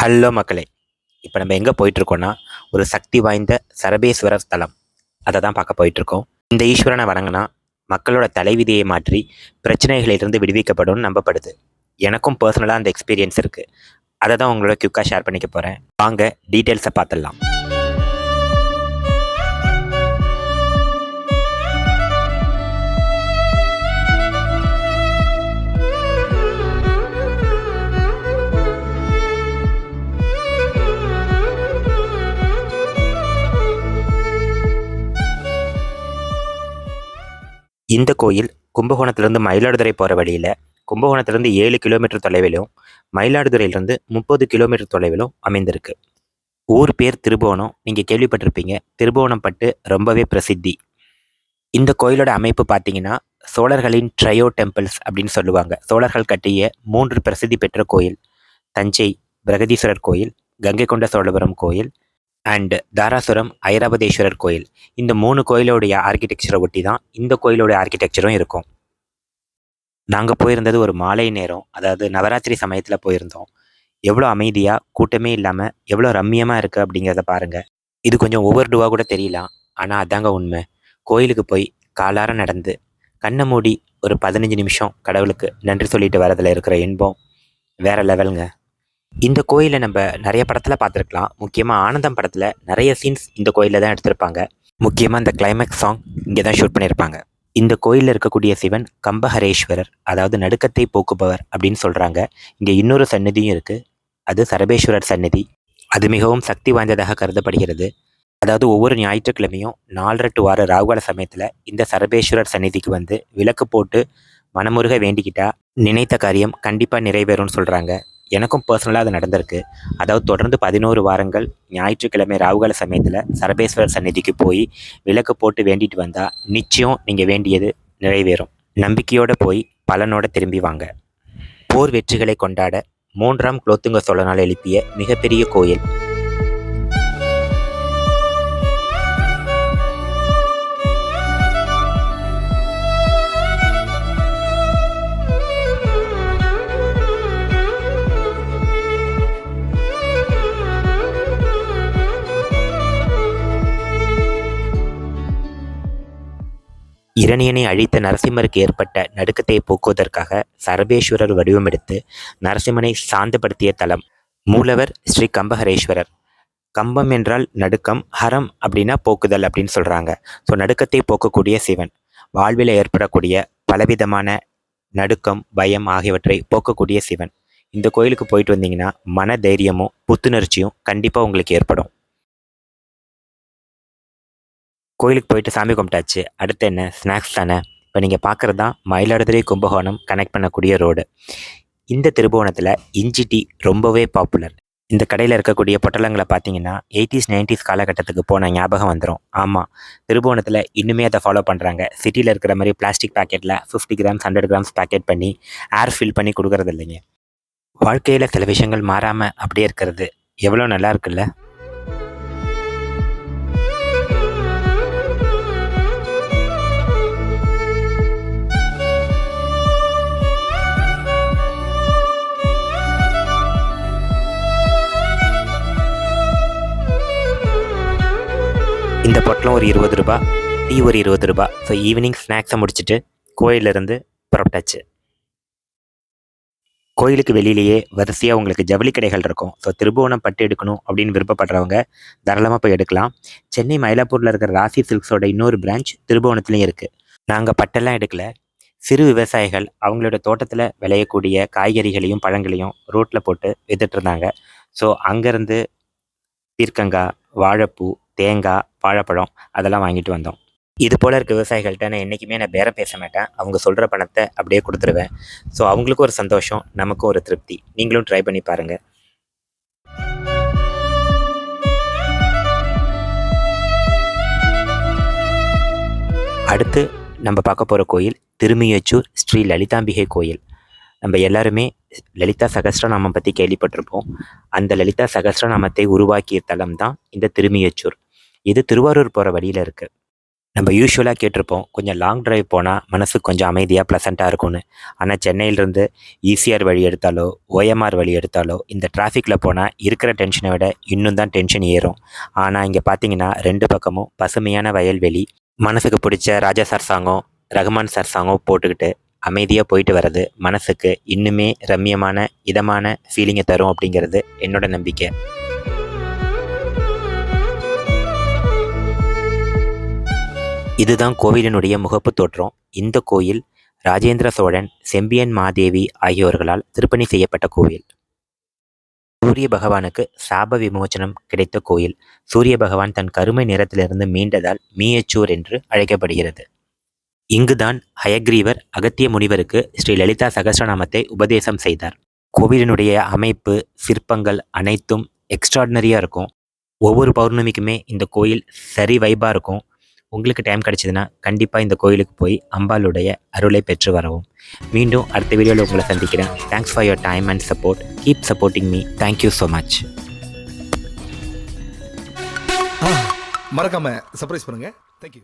Hello மக்களே இப்போ நம்ம எங்கே போயிட்டுருக்கோன்னா ஒரு சக்தி வாய்ந்த சரபேஸ்வரர் ஸ்தலம். அதை தான் பார்க்க போயிட்டுருக்கோம். இந்த ஈஸ்வரனை வணங்கினா மக்களோட தலைவிதியை மாற்றி பிரச்சனைகளிலிருந்து விடுவிக்கப்படும்னு நம்பப்படுது. எனக்கும் பர்சனலாக அந்த எக்ஸ்பீரியன்ஸ் இருக்குது அதை தான் உங்களோட குயிக்காக ஷேர் பண்ணிக்க போகிறேன் வாங்க டீட்டெயில்ஸை பார்த்துடலாம். இந்த கோயில் கும்பகோணத்திலிருந்து மயிலாடுதுறை போகிற வழியில் கும்பகோணத்திலிருந்து ஏழு கிலோமீட்டர் தொலைவிலும் மயிலாடுதுறையிலிருந்து முப்பது கிலோமீட்டர் தொலைவிலும் அமைந்திருக்கு. ஊர் பேர் திருபுவனம். நீங்கள் கேள்விப்பட்டிருப்பீங்க. திருபுவனம் பட்டு ரொம்பவே பிரசித்தி. இந்த கோயிலோட அமைப்பு பார்த்தீங்கன்னா சோழர்களின் ட்ரையோ டெம்பிள்ஸ் அப்படின்னு சொல்லுவாங்க. சோழர்கள் கட்டிய மூன்று பிரசித்தி பெற்ற கோயில். தஞ்சை பிரகதீஸ்வரர் கோயில் கங்கை கொண்ட சோழபுரம் கோயில் அண்ட் தாராசுரம் ஐராபதேஸ்வரர் கோயில். இந்த மூணு கோயிலோடைய ஆர்கிடெக்சரை ஒட்டி தான் இந்த கோயிலோடைய ஆர்கிடெக்சரும் இருக்கும். நாங்கள் போயிருந்தது ஒரு மாலை நேரம் அதாவது நவராத்திரி சமயத்தில் போயிருந்தோம். எவ்வளோ அமைதியாக கூட்டமே இல்லாமல் எவ்வளோ ரம்மியமாக இருக்குது அப்படிங்கிறத பாருங்கள் இது கொஞ்சம் ஒவ்வொரு டூவாக கூட தெரியலாம் ஆனால் அதாங்க உண்மை. கோயிலுக்கு போய் காலார நடந்து கண்ணை மூடி ஒரு பதினஞ்சு நிமிஷம் கடவுளுக்கு நன்றி சொல்லிட்டு வரதில் இருக்கிற இன்பம் வேறு லெவலுங்க இந்த கோயிலை நம்ம நிறைய படத்தில் பார்த்துருக்கலாம். முக்கியமாக ஆனந்தம் படத்தில் நிறைய சீன்ஸ் இந்த கோயிலில் தான் எடுத்திருப்பாங்க. முக்கியமாக இந்த கிளைமேக்ஸ் சாங் இங்கே தான் ஷூட் பண்ணியிருப்பாங்க இந்த கோயிலில் இருக்கக்கூடிய சிவன் கம்பஹரேஸ்வரர் அதாவது நடுக்கத்தை போக்குபவர் அப்படின்னு சொல்கிறாங்க இங்கே இன்னொரு சந்நிதியும் இருக்குது அது சரபேஸ்வரர் சந்நிதி. அது மிகவும் சக்தி வாய்ந்ததாக கருதப்படுகிறது. அதாவது ஒவ்வொரு ஞாயிற்றுக்கிழமையும் நாலரை டு வார ராகுகால சமயத்தில் இந்த சரபேஸ்வரர் சந்நிதிக்கு வந்து விளக்கு போட்டு மனமுருக வேண்டிக்கிட்டா நினைத்த காரியம் கண்டிப்பாக நிறைவேறும்னு சொல்கிறாங்க எனக்கும் பர்சனலாக அது நடந்திருக்கு. அதாவது தொடர்ந்து பதினோரு வாரங்கள் ஞாயிற்றுக்கிழமை ராகுகால சமயத்தில் சரபேஸ்வரர் சந்நிதிக்கு போய் விளக்கு போட்டு வேண்டிட்டு வந்தால் நிச்சயம் நீங்கள் வேண்டியது நிறைவேறும். நம்பிக்கையோடு போய் பலனோட திரும்பி வாங்க. போர் வெற்றிகளை கொண்டாட மூன்றாம் குலோத்துங்க சோழனால் எழுப்பிய மிகப்பெரிய கோயில் இரணியனை அழித்த நரசிம்மருக்கு ஏற்பட்ட நடுக்கத்தை போக்குவதற்காக சரபேஸ்வரர் வடிவமெடுத்து நரசிம்மனை சாந்தப்படுத்திய தலம் மூலவர் ஸ்ரீ கம்பஹரேஸ்வரர். கம்பம் என்றால் நடுக்கம் ஹரம் அப்படின்னா போக்குதல் அப்படின்னு சொல்கிறாங்க ஸோ நடுக்கத்தை போக்கக்கூடிய சிவன். வாழ்வில் ஏற்படக்கூடிய பலவிதமான நடுக்கம் பயம் ஆகியவற்றை போக்கக்கூடிய சிவன். இந்த கோயிலுக்கு போயிட்டு வந்தீங்கன்னா மன தைரியமும் புத்துணர்ச்சியும் கண்டிப்பாக உங்களுக்கு ஏற்படும். கோயிலுக்கு போயிட்டு சாமி கும்பிட்டாச்சு. அடுத்து என்ன? ஸ்நாக்ஸ் தானே? இப்போ நீங்கள் பார்க்குறது தான் மயிலாடுதுறை கும்பகோணம் கனெக்ட் பண்ணக்கூடிய ரோடு இந்த திருபுவனத்தில் இஞ்சி டீ ரொம்பவே பாப்புலர் இந்த கடையில் இருக்கக்கூடிய பொட்டலங்களை பார்த்தீங்கன்னா எயிட்டிஸ் நைன்டிஸ் காலகட்டத்துக்கு போன ஞாபகம் வந்துடும் ஆமாம் திருபுவனத்தில் இன்னுமே அதை ஃபாலோ பண்ணுறாங்க சிட்டியில் இருக்கிற மாதிரி பிளாஸ்டிக் பேக்கெட்டில் fifty grams hundred grams packet பண்ணி ஏர் ஃபில் பண்ணி கொடுக்குறது இல்லைங்க. வாழ்க்கையில் சில விஷயங்கள் மாறாமல் அப்படியே இருக்கிறது. எவ்வளோ நல்லா இருக்குல்ல? இந்த பொட்டலம் ஒரு இருபது ரூபா டீ ஒரு இருபது ரூபா. ஸோ ஈவினிங் ஸ்நாக்ஸை முடிச்சுட்டு கோயிலிருந்து புறப்பட்டாச்சு. கோயிலுக்கு வெளியிலேயே வரிசையாக உங்களுக்கு ஜவுளி கடைகள் இருக்கும். ஸோ திருபுவனம் பட்டு எடுக்கணும் அப்படின்னு விருப்பப்படுறவங்க தாராளமாக போய் எடுக்கலாம். சென்னை மயிலாப்பூரில் இருக்கிற ராசி சில்க்ஸோட இன்னொரு பிரான்ச் திருபுவனத்துலேயும் இருக்குது நாங்கள் பட்டெல்லாம் எடுக்கல. சிறு விவசாயிகள் அவங்களோட தோட்டத்தில் விளையக்கூடிய காய்கறிகளையும் பழங்களையும் ரோட்டில் போட்டு வித்துட்டு இருந்தாங்க. ஸோ அங்கேருந்து பீர்க்கங்காய் வாழைப்பூ தேங்காய் வாழைப்பழம் அதெல்லாம் வாங்கிட்டு வந்தோம். இது போல் இருக்க விவசாயிகள்கிட்ட நான் என்றைக்குமே நான் பேரம் பேச மாட்டேன். அவங்க சொல்கிற பணத்தை அப்படியே கொடுத்துருவேன். ஸோ அவங்களுக்கும் ஒரு சந்தோஷம் நமக்கும் ஒரு திருப்தி. நீங்களும் ட்ரை பண்ணி பாருங்கள் அடுத்து நம்ம பார்க்க போகிற கோயில் திருமியச்சூர் ஸ்ரீ லலிதாம்பிகை கோயில். நம்ம எல்லாருமே லலிதா சகஸ்ரநாமம் பற்றி கேள்விப்பட்டிருப்போம். அந்த லலிதா சகஸ்ரநாமத்தை உருவாக்கிய தலம் தான் இந்த திருமியச்சூர். இது திருவாரூர் போகிற வழியில் இருக்குது நம்ம யூஸ்வலாக கேட்டிருப்போம் கொஞ்சம் லாங் டிரைவ் போனால் மனசு கொஞ்சம் அமைதியாக ப்ளசண்ட்டாக இருக்கும்னு. ஆனால் சென்னையிலேருந்து ஈசிஆர் வழி எடுத்தாலோ ஓஎம்ஆர் வழி எடுத்தாலோ இந்த டிராஃபிக்கில் போனால் இருக்கிற டென்ஷனை விட இன்னும் தான் டென்ஷன் ஏறும். ஆனால் இங்கே பார்த்தீங்கன்னா ரெண்டு பக்கமும் பசுமையான வயல்வெளி மனசுக்கு பிடிச்ச ராஜா சார் சாங்கும் ரகுமான் சார் சாங்கும் போட்டுக்கிட்டு அமைதியாக போயிட்டு வர்றது மனசுக்கு இன்னுமே ரம்யமான இதமான ஃபீலிங்கை தரும் அப்படிங்கிறது என்னோட நம்பிக்கை. இதுதான் கோவிலினுடைய முகப்பு தோற்றம். இந்த கோயில் ராஜேந்திர சோழன் செம்பியன் மாதேவி ஆகியோர்களால் திருப்பணி செய்யப்பட்ட கோவில். சூரிய பகவானுக்கு சாப விமோச்சனம் கிடைத்த கோயில். சூரிய பகவான் தன் கருமை நிறத்திலிருந்து மீண்டதால் மீயச்சூர் என்று அழைக்கப்படுகிறது. இங்குதான் ஹயக்ரீவர் அகத்திய முனிவருக்கு ஸ்ரீ லலிதா சகஸ்ரநாமத்தை உபதேசம் செய்தார். கோவிலினுடைய அமைப்பு சிற்பங்கள் அனைத்தும் எக்ஸ்ட்ராடினரியாக இருக்கும். ஒவ்வொரு பௌர்ணமிக்குமே இந்த கோயில் சரி வைபாக இருக்கும். உங்களுக்கு டைம் கிடைச்சதுன்னா கண்டிப்பாக இந்த கோயிலுக்கு போய் அம்பாளுடைய அருளை பெற்று வரவும். மீண்டும் அடுத்த வீடியோவில் உங்களை சந்திக்கிறேன். Thanks for your time and support keep supporting me thank you so much மறக்காம சர்ப்ரைஸ் பண்ணுங்க. Thank you